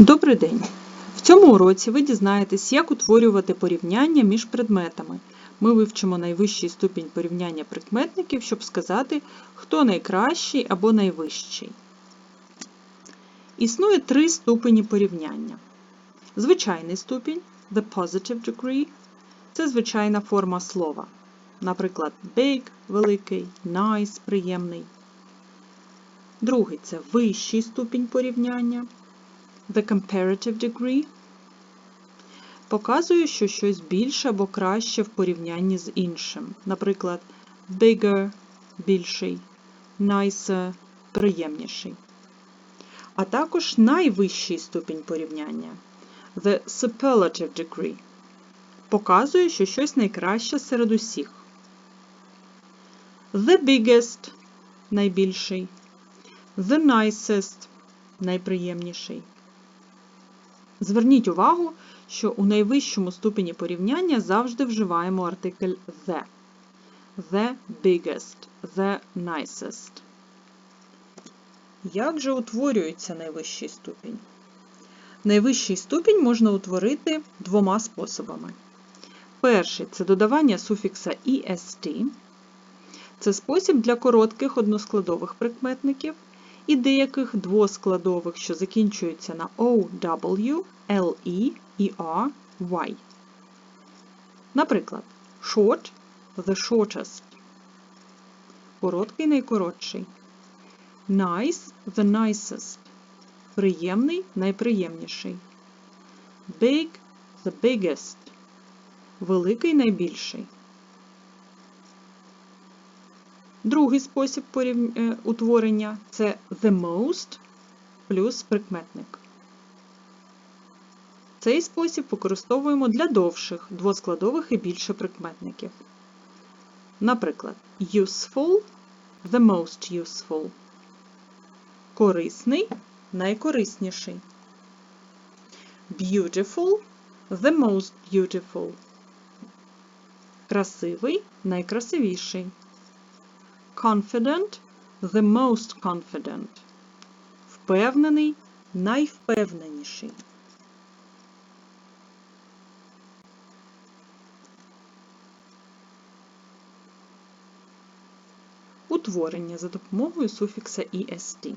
Добрий день! В цьому уроці ви дізнаєтесь, як утворювати порівняння між предметами. Ми вивчимо найвищий ступінь порівняння прикметників, щоб сказати, хто найкращий або найвищий. Існує три ступені порівняння. Звичайний ступінь the positive degree це звичайна форма слова. Наприклад, big великий, nice приємний. Другий це вищий ступінь порівняння. The comparative degree показує, що щось більше або краще в порівнянні з іншим. Наприклад, bigger більший, nicer приємніший. А також найвищий ступінь порівняння the superlative degree показує, що щось найкраще серед усіх. The biggest найбільший, the nicest найприємніший. Зверніть увагу, що у найвищому ступені порівняння завжди вживаємо артикль the. The biggest, the nicest. Як же утворюється найвищий ступінь? Найвищий ступінь можна утворити двома способами. Перший це додавання суфікса est. Це спосіб для коротких односкладових прикметників і деяких двоскладових, що закінчуються на OW, LE і R, Y. Наприклад, short the shortest. Короткий найкоротший. Nice the nicest. Приємний найприємніший. Big the biggest. Великий найбільший. Другий спосіб е, утворення це the most плюс прикметник. Цей спосіб використовуємо для довших, двоскладових і більше прикметників. Наприклад, useful the most useful. Корисний найкорисніший. Beautiful the most beautiful. Красивий найкрасивіший. Confident the most confident. Впевнений найвпевненіший. Утворення за допомогою суфікса est.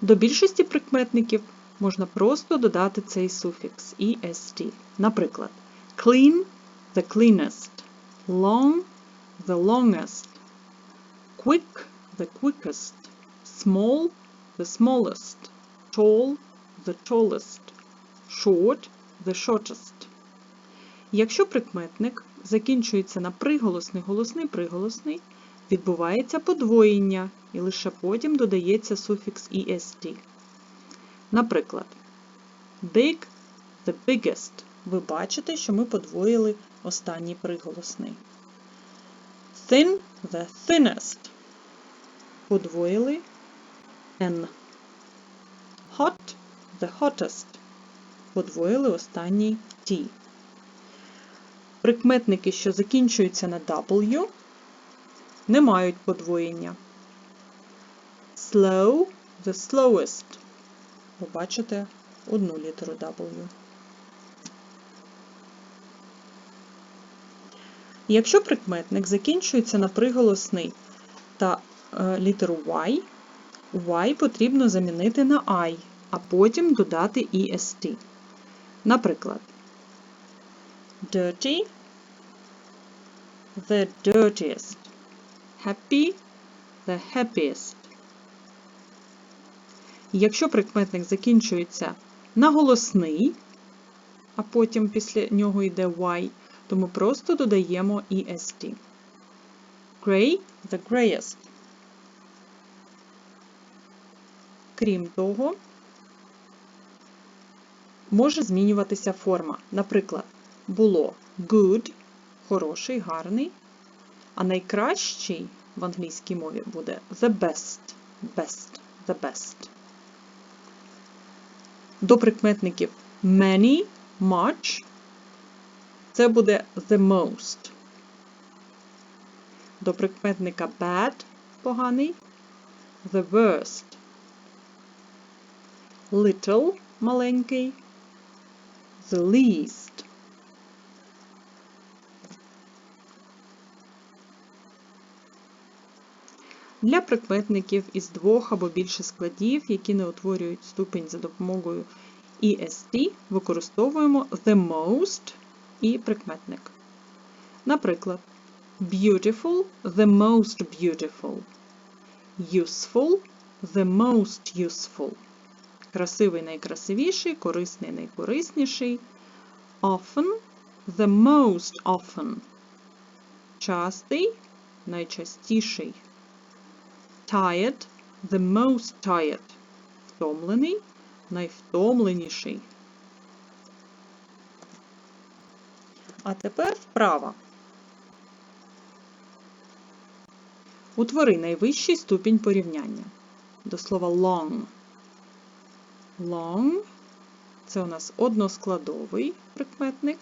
До більшості прикметників можна просто додати цей суфікс est. Наприклад, clean the cleanest, long the longest, quick the quickest, small the smallest, tall the tallest, short the shortest. Якщо прикметник закінчується на приголосний голосний приголосний, відбувається подвоєння і лише потім додається суфікс est. Наприклад, big the biggest. Ви бачите, що ми подвоїли останній приголосний. Thin the thinnest. Подвоїли n. Hot the hottest. Подвоїли останній t. Прикметники, що закінчуються на W, не мають подвоєння. Slow the slowest. Ви бачите одну літеру W. Якщо прикметник закінчується на приголосний та е, літеру Y, Y потрібно замінити на I, а потім додати EST. Наприклад, dirty the dirtiest, happy the happiest. Якщо прикметник закінчується на голосний, а потім після нього йде Y, то ми просто додаємо EST. Grey the greyest. Крім того, може змінюватися форма. Наприклад, було good хороший, гарний, а найкращий в англійській мові буде the best. Best, the best. До прикметників many, much це буде the most. До прикметника bad поганий the worst. little маленький, the least. Для прикметників із двох або більше складів, які не утворюють ступінь за допомогою EST, використовуємо the most і прикметник. Наприклад, beautiful the most beautiful, useful the most useful. Красивий найкрасивіший, корисний найкорисніший. Often the most often. Частий найчастіший. Tired the most tired. Втомлений найвтомленіший. А тепер вправа. Утвори найвищий ступінь порівняння. До слова long. Long це у нас односкладовий прикметник.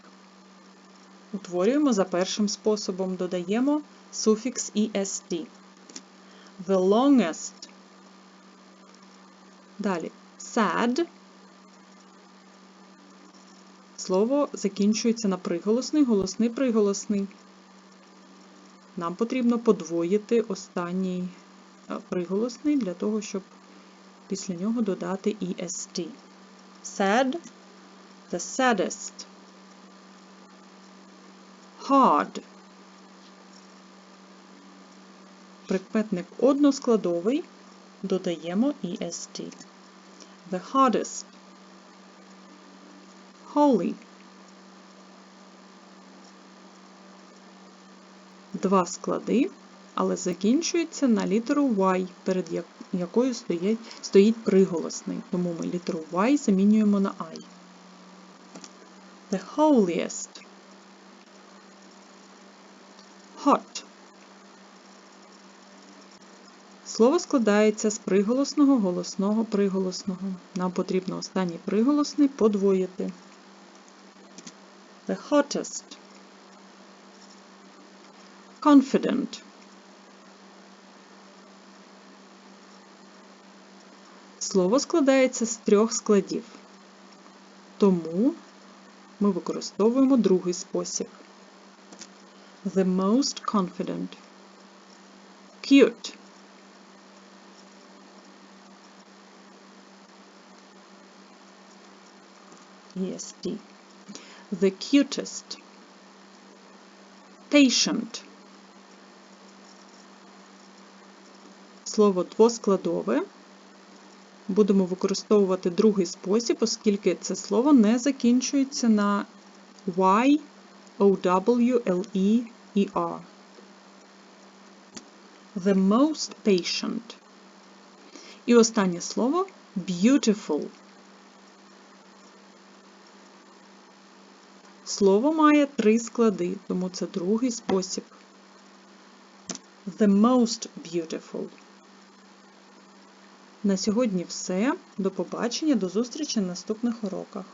Утворюємо за першим способом, додаємо суфікс est. The longest. Далі sad. Слово закінчується на приголосний, голосний приголосний. Нам потрібно подвоїти останній е, приголосний для того, щоб після нього додати est. Sad, the saddest. Hard. Прикметник односкладовий, додаємо est. The hardest. Holy. Два склади, але закінчується на літеру Y, перед якою стоїть, стоїть приголосний. Тому ми літеру Y замінюємо на I. The holiest. Hot. Слово складається з приголосного, голосного, приголосного. Нам потрібно останній приголосний подвоїти. The hottest. Confident. Слово складається з трьох складів. Тому ми використовуємо другий спосіб. The most confident. Cute. EST. The cutest. Patient. Слово двоскладове. Будемо використовувати другий спосіб, оскільки це слово не закінчується на Y, OW, LE і R. The most patient. І останнє слово beautiful. Слово має три склади, тому це другий спосіб. The most beautiful. На сьогодні все. До побачення, до зустрічі на наступних уроках.